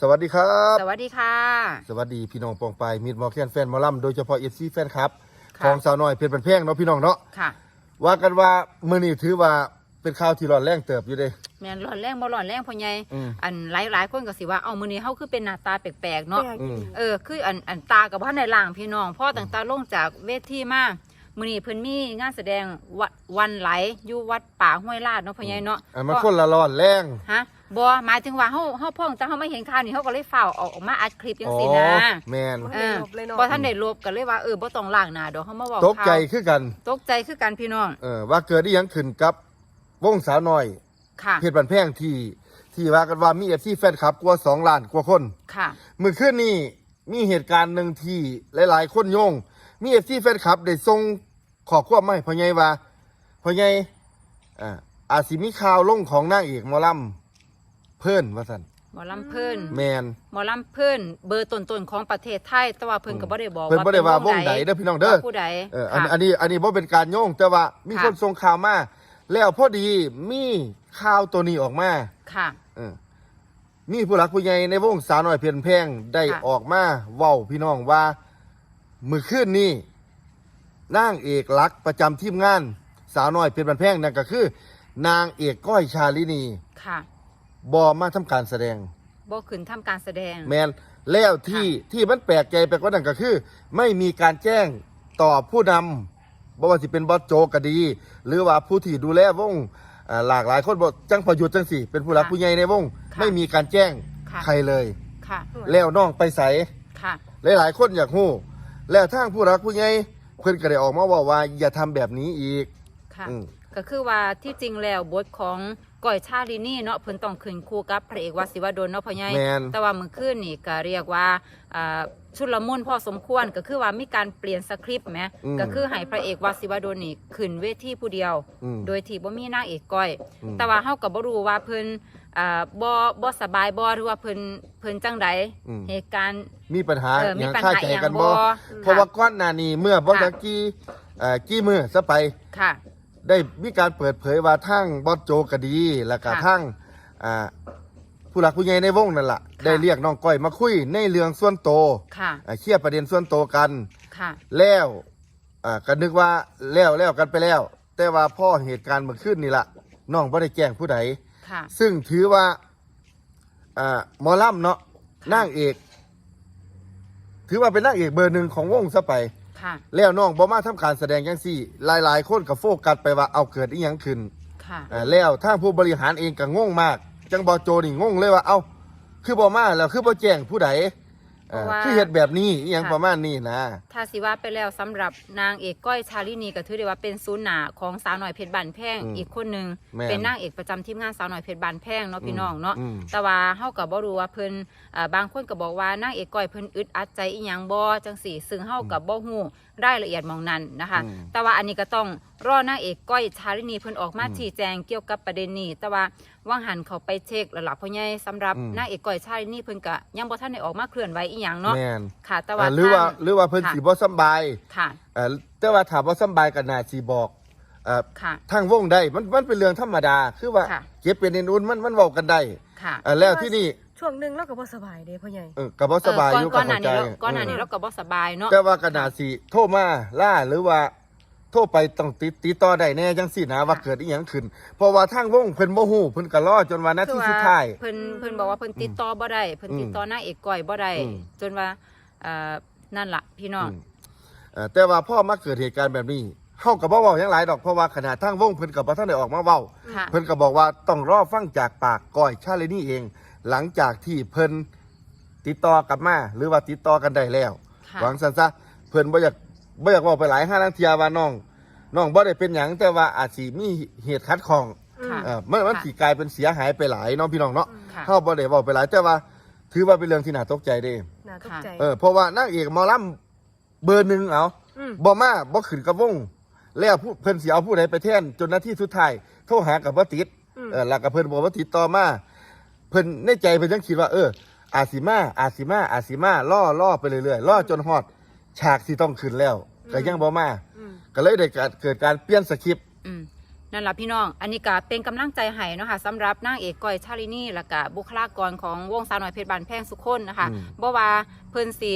สวัสดีครับ สวัสดีค่ะ สวัสดีพี่น้องปองไปมิดมอร์แคนแฟนหมอลำโดยเฉพาะเอฟซีแฟนครับค่ะ ของสาวน้อยเพชรบันแพงเนาะพี่น้องเนาะค่ะ ว่ากันว่ามื้อนี้ถือว่าเป็นข่าวที่ร้อนแรงเติบอยู่เด้ แม่นร้อนแรงบ่ร้อนแรงพ่อใหญ่อืม อันหลายหลายๆคนก็สิว่าเอามื้อนี้เฮาคือเป็นหน้าตาแปลกๆเนาะ อืม เออคืออันอันตากับว่าในล่างพี่น้องพ่อต่างๆลงจากเวทีมามื้อนี้เพิ่นมีงานแสดงวะวันไหลอยู่วัดป่าห้วยลาดเนาะพ่อใหญ่เนาะอันมันคนละร้อนแรง ฮะ บ่หมายถึงว่าเฮาเฮาพ่อตั้งเฮาไม่เห็นข่าวนี่เฮาก็เลยฝ้าวออกมาอัดคลิปจังอ๋อซี่นะแมนเออเลยเนาะบ่ทันได้ลบก็เลยว่าเออบ่ต้องล้างหน้าดอกเฮามาเว้าตกใจข่าวคือกัน ตกใจคือกันพี่น้อง เออว่าเกิดอีหยังขึ้นกับวงสาวน้อยค่ะเพชรบันแพงที่ที่ว่ากันว่ามีเอฟซีแฟนคลับกว่า2ล้านกว่าคนค่ะเมื่อคืนนี้มีเหตุการณ์หนึ่งที่หลาย ๆ คนโยง มีเอฟซีแฟนคลับได้ส่งขอความมาให้พ่อใหญ่ว่าพ่อใหญ่อ่าอาจสิมีข่าวลงของนางเอกหมอลำ เพิ่นว่าซั่นหมอลำเพิ่นแมนหมอลำเพิ่นเบอร์ต้นๆของประเทศไทย แต่ว่าเพิ่นก็บ่ได้บอกเพิ่นบ่ได้ว่าวงใดเด้อพี่น้องเด้อว่าผู้ใดเอออันค่ะอันนี้อันนี้บ่เป็นการโยงแต่ว่ามีค่ะคนส่งข่าวมาแล้วพอดีมีข่าวตัวนี้ออกมาค่ะเออมีผู้หลักผู้ใหญ่ในวงสาวน้อยเพียนแพงได้ค่ะออกมาเว้าพี่น้องว่ามือคืนนี้นางเอกลักษณ์ประจำทีมงาน สาวน้อยเพียนแพงนั่นก็คือ นางเอกก้อยชาลินีค่ะ บอมาทำการแสดง บ่ขึ้นทำการแสดง แมนแล้วที่ที่มันแปลกใจไปกว่านั้นก็คือ ไม่มีการแจ้งต่อผู้นำบ่ว่าสิเป็นบอสโจก็ดี หรือว่าผู้ที่ดูแลวงอ่าหลากหลายคนบ่จังประยุทธ์จังสี่เป็นผู้หลักค่ะผู้ใหญ่ในวง ค่ะไม่มีการแจ้งค่ะ ใครเลย ค่ะ แล้วน้องไปใส ค่ะ หลายๆ คนอยากฮู้แล้วทางผู้หลักผู้ใหญ่เพิ่นก็ได้ออกมาบอกว่าอย่าทำแบบนี้อีก ค่ะ อืมก็คือว่าที่จริงแล้วบทของ ก้อยชาลินี่เนาะเพิ่นต้องขึ้นคู่กับพระเอกวสิวดลเนาะพ่อใหญ่แม่น แต่ว่ามื้อคืนนี่ก็เรียกว่าอ่าชุลมุนพอสมควรก็คือว่ามีการเปลี่ยนสคริปต์แหมอืมก็คือให้พระเอกวสิวดลนี่ขึ้นเวทีผู้เดียว อืม โดยที่บ่มีนางเอกก้อย อืม แต่ว่าเฮาก็บ่รู้ว่าเพิ่นอ่าบ่บ่สบายบ่หรือว่าเพิ่นเพิ่นจังใดอืม เหตุการณ์ มีปัญหาเออมีหยังปัญค่าหาใจอหย่างกันบ่บ่เพราะว่าค่ะก่อนหน้านี้เมื่อบ่ค่ะ ตะกี้เอ่อกี้มือซะไป ค่ะ ได้มีการเปิดเผยว่าทั้งบอสโจก็ดี แล้วก็ค่ะทั้งอ่าผู้หลักผู้ใหญ่ในวงนั่นแหละค่ะได้เรียกน้องก้อยมาคุยในเรื่องส่วนโตวค่ะ อ่าเคลียร์ประเด็นส่วนโตวกัน ค่ะ แล้วอ่าก็นึกว่าแล้วแล้วกันไปแล้ว แต่ว่าพ่อเหตุการณ์เมื่อคืนนี่ละน้องบ่ได้แจ้งผู้ใด ค่ะ ซึ่งถือว่าอ่าหมอลำเนาะนางเอก ถือว่าเป็นนางเอกเบอร์หนึ่งของวงซะไป ค่ะ แล้วน้องบ่มาทำการแสดงจังซี่ หลายๆ คนก็โฟกัสไปว่าเอาเกิดอีหยังขึ้นค่ะอ่าแล้วทางผู้บริหารเองก็งงมาก จังบอโจนี่งงเลยว่าเอ้าคือบ่มาแล้วคือบ่แจ้งผู้ใดอ่า เพราะว่า คือเฮ็ดแบบนี้อีหยังค่ะ ประมาณนี้นะ ถ้าสิว่าไปแล้วสำหรับนางเอกก้อยชาลินีก็ถือได้ว่าเป็นศูนย์หนาของสาวหน่อยเพชรบานแพงอืมอีกคนหนึ่งแม่นเป็นนางเอกประจำทีมงานสาวหน่อยเพชรบานแพงเนาะพี่น้องเนาะอืม แต่ว่าเฮาก็บ่รู้ว่าเพิ่นอ่าบางคนก็บอกว่านางเอกก้อยเพิ่นอึดอัดใจอีหยังบ่จังสี่ ซึ่งเฮาก็บ่ฮู้รายละเอียดหมองนั้นนะคะ อืม แต่ว่าอันนี้ก็ต้องรอนางเอกก้อยชาลินีเพิ่นออกมาอืมชี้แจงเกี่ยวกับประเด็นนี้ แต่ว่าว่างหันเขาไปเช็คแล้วล่ะพ่อใหญ่สำหรับอืม นางเอกก้อยชาลินีเพิ่นก็ยังบ่ทันได้ออกมาเคลื่อนไหวอีหยังเนาะแม่นค่ะแต่ว่าอ่าหรือว่าทงหรือว่าเพิ่นค่ะสิบ่สำบายค่ะอ่าแต่ว่าถามว่าสำบายก็น่าสิบอกอ่าค่ะ ทางวงได้มันมันเป็นเรื่องธรรมดาคือว่าค่ะ เก็บเป็นในนู้นมันมันเว้ากันได้ค่ะอ่าแล้วที่นี่ช่วงหนึ่งเราก็บ่สบายเด้พ่อใหญ่ เออก็บ่สบายเก่ออนยู่ก่ก็อนหน้าเข้าใจนี้เราก่อนหน้านี้เราก็บ่สบายเนาะ แต่ว่าก็น่าสิโทรมาล่าหรือว่า โทรไปต้องติดติดต่อได้แน่จังสินะว่าเกิดอีหยังขึ้น เพราะว่าทางวงเพิ่นบ่ฮู้เพิ่นก็รอจนว่านาทีสุดท้าย เพิ่นเพิ่นบอกว่าเพิ่นติดต่อบ่ได้เพิ่นติดต่อนางเอกก้อยบ่ได้อืม จนว่าเอ่อนั่นล่ะพี่น้องอืมเอ่อแต่ว่าพ่อมาเกิดเหตุการณ์แบบนี้เฮาก็บ่เว้าหยังหลายดอกเพราะว่าขนาดทางวงเพิ่นก็บ่ทันได้ออกมาเว้า ค่ะ เพิ่นก็บอกว่าต้องรอฟังจากปากก้อยชาเลนี่เอง หลังจากที่เพิ่นติดต่อกลับมา หรือว่าติดต่อกันได้แล้ว ค่ะ หวังซั่นซะเพิ่นบ่อยาก บ่อยากเว้าไปหลายห้านาทีว่าน้องน้องบ่ได้เป็นหยังแต่ว่าอาจสิมีเหตุขัดข้องค่ะ เออมันมันค่ะสิกลายเป็นเสียหายไปหลายเน้องพี่น้องเนาะค่ะเฮาบ่ได้เว้าไปหลายแต่ว่า ถือว่าเป็นเรื่องที่น่าตกใจเด้น่าตกใจ เออเพราะว่านางเอกหมอลำเบอร์หนึ่งเอามบ่มาบ่ขึ้นกับวงแล้วผู้เพิ่นสิเอาผู้ใดไปแทนจนนาทีสุดท้ายโทรหากับบ่ติด อืม เออแล้วก็เพิ่นบอกว่าติดต่อมาเพิ่นในใจเพิ่นยังคิดว่าเออ อาจสิมาอาจสิมาอาจสิมาล่อล่อไปเรื่อยๆล่อจนฮอด ฉากที่ต้องขึ้นแล้ว ก็ยังบ่มาอืม ก็เลยได้เกิดเกิดการเปลี่ยนสคริปต์ อืมนั่นล่ะพี่น้อง อันนี้ก็เป็นกำลังใจให้เนาะค่ะสำหรับนางเอกก้อยชาลินีและก็บุคลากรของวงสาวน้อยเพชรบานแพงสุคนนะคะอืม บ่ว่าเพิ่นสิ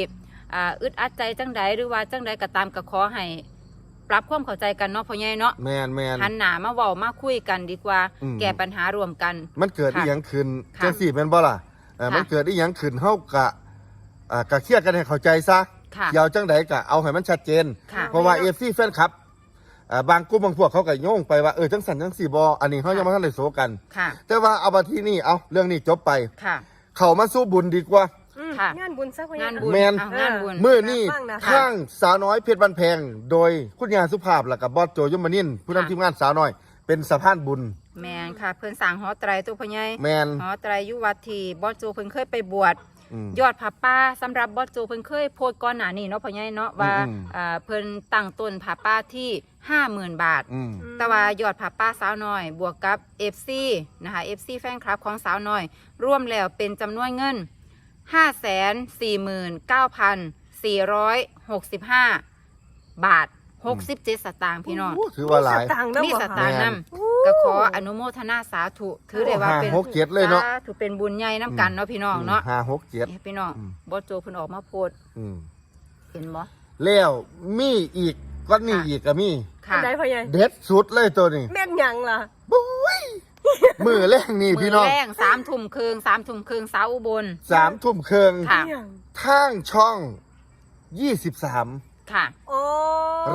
อ่าอึดอัดใจจังใดหรือว่าจังใดก็ตามก็ขอให้ปรับความเข้าใจกันเนาะพ่อใหญ่เนาะแมนแมน หันหน้ามาเว้ามาคุยกันดีกว่า อืม แก้ปัญหารวมกัน มันเกิดค่ะอีหยังขึ้นค่ะจังสี่เป็นบ่ล่ะเออค่ะ มันเกิดอีหยังขึ้นเฮากะอ่ากะเคลียร์กันให้เข้าใจซะ ค่ะอยาวจังใดกะเอาให้มันชัดเจน ค่ะ เพราะว่า FC แฟนคลับอ่าบางกลุ่มบางพวกเขาก็โยงไปว่าเออจังสันจังสี่บ่อันนี้เฮายังบ่ทันได้โซกัน ค่ะ แต่ว่าเอามาที่นี่เอาเรื่องนี้จบไป ค่ะ เข้ามาสู้บุญดีกว่า อืมค่ะ งานบุญซะพ่อใหญ่งานบุญแม่นอะงานบุญ เมื่อนี่ฟังนะข้างสาวน้อยเพชรบันแพง โดยคุณยาสุภาพและกับบอสโจยมนินทร์ผู้นำค่ะทีมงานสาวน้อย เป็นสะพานบุญ แมนค่ะ เพิ่นสร้างหอไตรตัวพ่อใหญ่แมน หอไตรอยู่วัดที่บอสโจเพิ่นเคยไปบวชอืม ยอดผาป่าสำหรับบอสโจเพิ่นเคยโพสต์ก่อนหน้านี้เนาะพ่อใหญ่เนาะว่าอืมอ่าเพิ่นตั้งต้นผาป่าที่50,000บาทอืมอืมแต่ว่ายอดผาป่าสาวน้อย บวกกับ FC นะคะ FC แฟนคลับของสาวน้อยรวมแล้วเป็นจำนวนเงิน 549,465 บาท 67สตางค์พี่น้องโถือว่าหลายสตางค์นะมีบ่สค่ะตางค์นำก็ขออนุโมทนาสาธุถือได้ว่าเป็นห้าหกเจ็ดเลยเนาะ สธุเป็นบุญใหญ่น้ำกันเนาะพี่น้องเนาะห้าหกเจ็ด นี่พี่น้องอืมบอสโจเพิ่นออกมาโพสต์อืมเห็นบ่แล้วมีอีกก็นี่ค่ะอีกก็มีอัค่ะนใดพ่อใหญ่เด็ดสุดเลยตัวนี้แม่นหยังล่ะ บุ้ยมือแรกนี่มืพี่อน้องแรงสามทุ่มครึ่งสามทุ่มครึ่งสาวอุบล สามทุ่มครึ่งค่ะอิหยัง ทางช่องยี่สิบสาม ค่ะ โอ้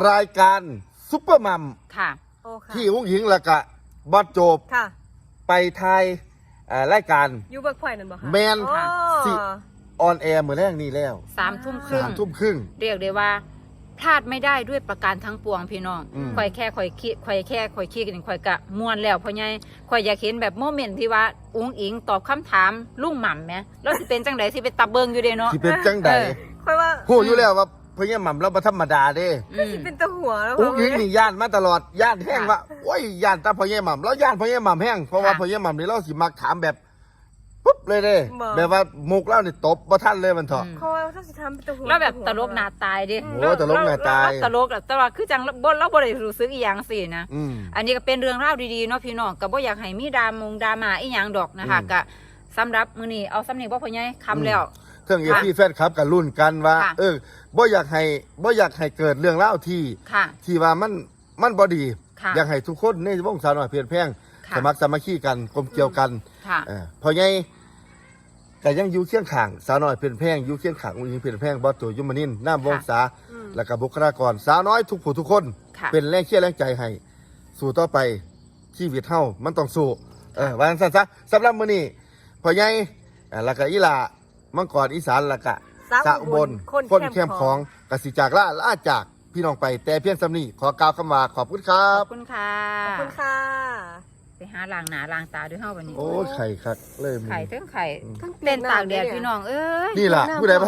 รายการซุปเปอร์มัมค่ะ โอ้ค่ะที่อุ้งหญิงและกะบอสโจบค่ะไปไทยเอ่อรายการอยู่เบิกพอยนั่นบ่ค่ะแมนโอ้สิออนแอร์มือแรกนี่แล้วสามทุ่มครึ่สางมทุ่มครึ่ง เรียกได้ว่าพลาดไม่ได้ด้วยประการทั้งปวงพี่น้องอืม ข่อยแค่ข่อยคิดข่อยแค่ข่อยคิดกันข่อยกะม่วนแล้วเพราะไงข่อยอยากเห็นแบบโมเมนต์ที่ว่าอุ้งอิงตอบคำถามลุงหม่ำไหมแล้วสิเป็นจังไดสิเป็นตาเบิงอยู่เด้เนาะ ที่เป็นจังใดเออ ค่อยว่า หูอยู่แล้วว่า พญาหม่ำเราบ่ธรรมดาเด้อืมสิเป็นตะหัวแล้วอุ้งหญิงนี่ย่านมาตลอดย่านแห้งค่ะว่าโอ้ยย่านตาพญาหม่ำแล้วย่านพญาหม่ำแห้งเพราะว่าค่ะพญาหม่ำนี่เราสิมักถามแบบปุ๊บเลยเด้บ่แบบว่ามุกเล่านี่ตบบ่ทันเลยมันเถอะอืมเขาว่าถ้าสิทำเป็นตะหัวแล้วแบบตลกหนาตายดิโอ้ตลกหน้าตายแล้วตลกอะแต่ว่าคือจังบ่เราบ่ได้รู้สึกอีหยังสินะอืมอันนี้ก็เป็นเรื่องราวดีๆเนาะพี่น้องก็บ่อยากให้มีดรามงดราม่าอีหยังดอกนะคะอืมก็สำหรับมื้อนี้เอาสำเนียงบ่พ่อใหญ่คำแล้ว เครื่องเอค่ะฟีแฟนคลับกันรุ่นกันว่า ค่ะเออบ่อยากให้บ่อยากให้เกิดเรื่องเล่าวที่ค่ะที่ว่ามันมันบ่ดี ค่ะอยากให้ทุกคนในวงสาวน้อยเพียรแพงค่ะ สมัครสามัคคีกันกลมเกลียวกันค่ะ เออพอไงแต่ยังอยู่เคียงข้างสาวน้อยเพียรแพงอยู่เคียงข้างอุ้งอิงเพียรแพงบอสโจยุมนินทร์น้ำวงศาอืม และกับบุคลากรสาวน้อยทุกผู้ทุกคน ค่ะ เป็นแรงเชียร์แรงใจให้ สู่ต่อไปชีวิตเฮามันต้องสู้เออวาจังซั่นซะสำหรับมื้อนี้พ่อใหญ่เอ่อแล้วก็อีหลา มังกรอีสานแล้วก็สาวอุบลคนคนเข้มของกสิจากล่าล่าจากพี่น้องไปแต่เพียงสำนี้ขอกล่าวคำว่าขอบคุณครัขบ อบคุณค่ะ ขอบคุณค่ะไปหาล้างหน้าล้างตาด้วยเฮาวันนี้โอ้ยไข่คักเลยมึง ไข่เทั้งไข่ทั้งเต้นตากแดดพี่น้องเอ้ย นี่ล่ะผู้ใดบ่ทัน